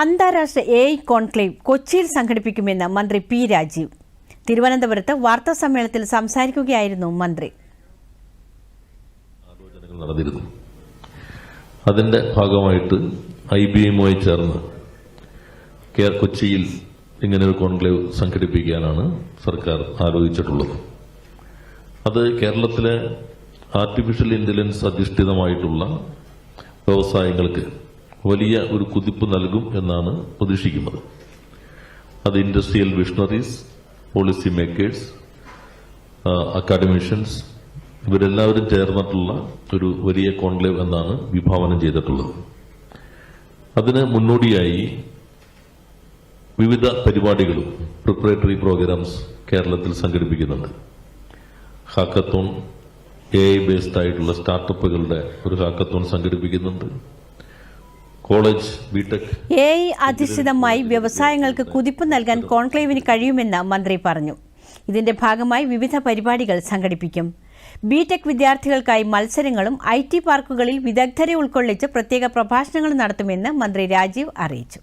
അന്താരാഷ്ട്ര A I conclave കൊച്ചിയിൽ സംഘടിപ്പിക്കുമെന്ന് മന്ത്രി പി രാജീവ്. തിരുവനന്തപുരത്ത് വാർത്താ സമ്മേളനത്തിൽ സംസാരിക്കുകയായിരുന്നു മന്ത്രി. നടന്നിരുന്നു. അതിന്റെ ഭാഗമായിട്ട് ഐ ബി എമ്മുമായി ചേർന്ന് കൊച്ചിയിൽ ഇങ്ങനെ ഒരു കോൺക്ലേവ് സംഘടിപ്പിക്കാനാണ് സർക്കാർ ആലോചിച്ചിട്ടുള്ളത്. അത് കേരളത്തിലെ ആർട്ടിഫിഷ്യൽ ഇന്റലിജൻസ് അധിഷ്ഠിതമായിട്ടുള്ള വ്യവസായങ്ങൾക്ക് വലിയ ഒരു കുതിപ്പ് നൽകും എന്നാണ് പ്രതീക്ഷിക്കുന്നത്. അത് industrial visionaries policy makers academicians ഇവരെല്ലാവരും ചേർന്നിട്ടുള്ള ഒരു വലിയ കോൺക്ലേവ് എന്നാണ് വിഭാവനം ചെയ്തിട്ടുള്ളത്. അതിന് മുന്നോടിയായി വിവിധ പരിപാടികളും പ്രിപ്പറേറ്ററി പ്രോഗ്രാംസ് കേരളത്തിൽ സംഘടിപ്പിക്കുന്നുണ്ട്. ഹാക്കത്തോൺ എ ഐ ബേസ്ഡ് ആയിട്ടുള്ള സ്റ്റാർട്ടപ്പുകളുടെ ഒരു ഹാക്കത്തോൺ സംഘടിപ്പിക്കുന്നുണ്ട്. College BTech. എ ഐ അധിഷ്ഠിതമായി വ്യവസായങ്ങൾക്ക് കുതിപ്പ് നൽകാൻ കോൺക്ലേവിന് കഴിയുമെന്ന് മന്ത്രി പറഞ്ഞു. ഇതിന്റെ ഭാഗമായി വിവിധ പരിപാടികൾ സംഘടിപ്പിക്കും. ബിടെക് വിദ്യാർത്ഥികൾക്കായി മത്സരങ്ങളും ഐ ടി പാർക്കുകളിൽ വിദഗ്ധരെ ഉൾക്കൊള്ളിച്ച് പ്രത്യേക പ്രഭാഷണങ്ങൾ നടത്തുമെന്ന് മന്ത്രി രാജീവ് അറിയിച്ചു.